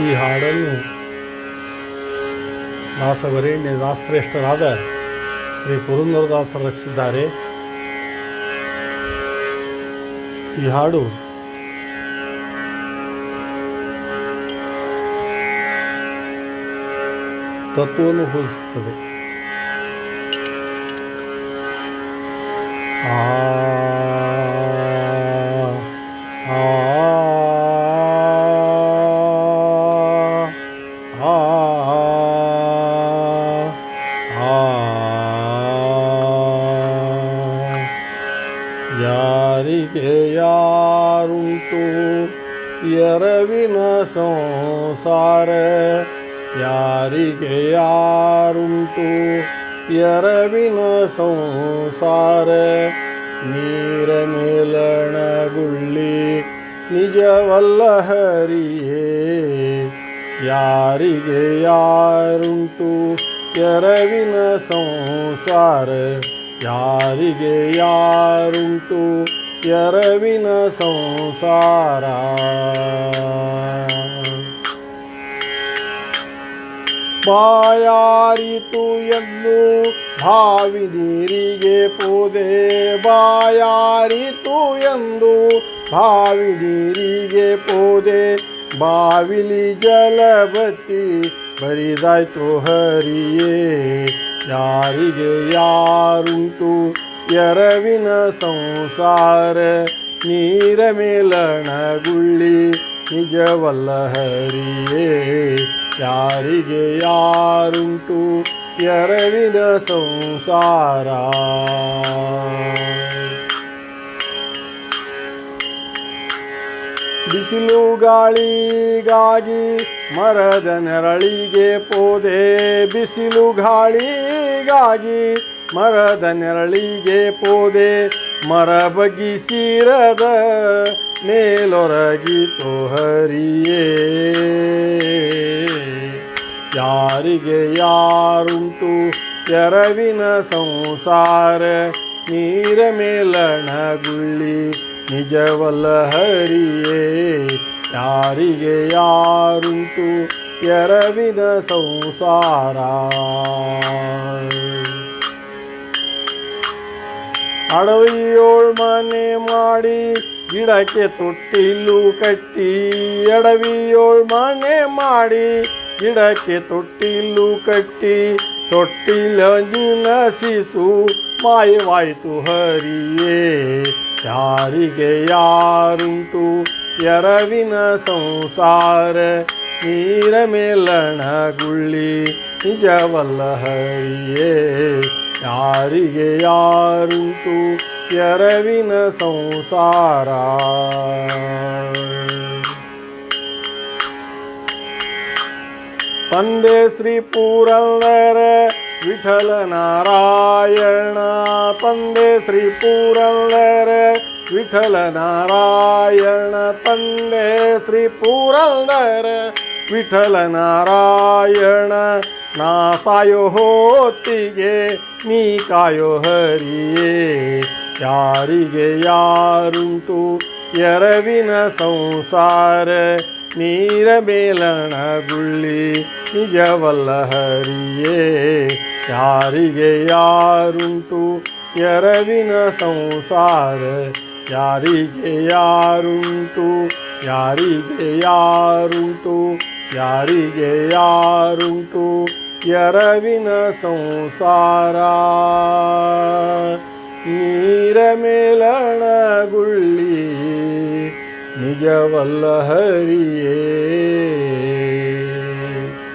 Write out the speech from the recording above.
ಈ ಹಾಡನ್ನು ದಾಸವರೇಣ್ಯ ದಾಸಶ್ರೇಷ್ಠರಾದ ಶ್ರೀ ಪುರಂದರದಾಸರು ರಚಿಸಿದ್ದಾರೆ. ಈ ಹಾಡು ತತ್ವವನ್ನು ಹೋಲಿಸುತ್ತದೆ. ಆ ಯಾರಿಗೆ ಯಾರುಂಟು? ಎರವಿನ ಸಂಸಾರ ಯಾರಿಗೆ ಯಾರುಂಟು? ಎರವಿನ ಸಂಸಾರ ನೀರ ಮೇಲಣಗುಳ್ಳಿ ನಿಜವಲ್ಲ ಹರಿಯೇ? ಯಾರಿಗೆ ಯಾರುಂಟು? ಎರವಿನ ಸಂಸಾರ ಯಾರಿಗೆ ಯಾರುಂಟು ಎರವಿನ ಸಂಸಾರ? ಬಾಯಾರಿತು ಎಂದು ಭಾವಿ ನೀರಿಗೆ ಪೋದೆ. ಬಾಯಾರಿತು ಎಂದು ಭಾವಿ ನೀರಿಗೆ ಪೋದೆ. ಬಾವಿಲಿ ಜಲಬತ್ತಿ ಬರಿದಾಯ್ತು ಹರಿಯೇ. ಯಾರಿಗೆ ಯಾರುಂಟು? ಎರವಿನ ಸಂಸಾರ ನೀರ ಮೇಲಣಗುಳ್ಳಿ ನಿಜವಲ್ಲ ಹರಿಯೇ. ಯಾರಿಗೆ ಯಾರುಂಟು? ಎರವಿನ ಸಂಸಾರ. ಬಿಸಿಲು ಗಾಳಿಗಾಗಿ ಮರದ ನೆರಳಿಗೆ ಪೋದೆ. ಬಿಸಿಲು ಗಾಳಿಗಾಗಿ ಮರದ ನೆರಳಿಗೆ ಪೋದೆ. ಮರ ಬಗಿಸಿರದ ಮೇಲೊರಗಿತು ತೋಹರಿಯೇ ಯಾರಿಗೆ ಯಾರುಂಟು ಎರವಿನ ಸಂಸಾರ, ನೀರ ಮೇಲಣಗುಳ್ಳಿ ನಿಜವಲ್ಲ ಹರಿಯೇ, ಯಾರಿಗೆ ಯಾರುಂಟು ಎರವಿನ ಸಂಸಾರ? ಅಡವಿಯೋಳ್ ಮನೆ ಮಾಡಿ ಗಿಡಕ್ಕೆ ತೊಟ್ಟಿಲು ಕಟ್ಟಿ, ಅಡವಿಯೋಳ್ ಮನೆ ಮಾಡಿ ಗಿಡಕ್ಕೆ ತೊಟ್ಟಿಲು ಕಟ್ಟಿ ತೊಟ್ಟಿಲ ಶಿಶು ಮಾಯವಾಯಿತು ಹರಿಯೇ. ಯಾರಿಗೆ ಯಾರುಂಟು? ಎರವಿನ ಸಂಸಾರ, ನೀರ ಮೇಲಣಗುಳ್ಳಿ ನಿಜವಲ್ಲ ಹರಿಯೇ. ಯಾರಿಗೆ ಯಾರುಂಟು? ಎರವಿನ ಸಂಸಾರ. ಪಂದೆ ಶ್ರೀ ಪುರಂದರ ವಿಠಲ ನಾರಾಯಣ, ತಂದೆ ಶ್ರೀ ಪುರಂದರ ವಿಠಲ ನಾರಾಯಣ, ತಂದೆ ಶ್ರೀ ಪುರಂದರ ವಿಠಲ ನಾರಾಯಣ, ನಾ ಸಾಯೋ ನೀ ಕಾಯೋ ಹರಿಯೇ. ಯಾರಿಗೆ ಯಾರುಂಟು ಎರವಿನ ಸಂಸಾರ, ನೀರ ಮೇಲಣಗುಳ್ಳಿ ನಿಜವಲ್ಲ ಹರಿಯೇ. ಯಾರಿಗೆ ಯಾರುಂಟು? ಎರವಿನ ಸಂಸಾರ. ಯಾರಿಗೆ ಯಾರುಂಟು? ಯಾರಿಗೆ ಯಾರುಂಟು? ಯಾರಿಗೆ ಯಾರುಂಟು? ಎರವಿನ ಸಂಸಾರ. ನೀರ ಮೇಲಣಗುಳ್ಳಿ ನಿಜವಲ್ಲ ಹರಿಯೇ.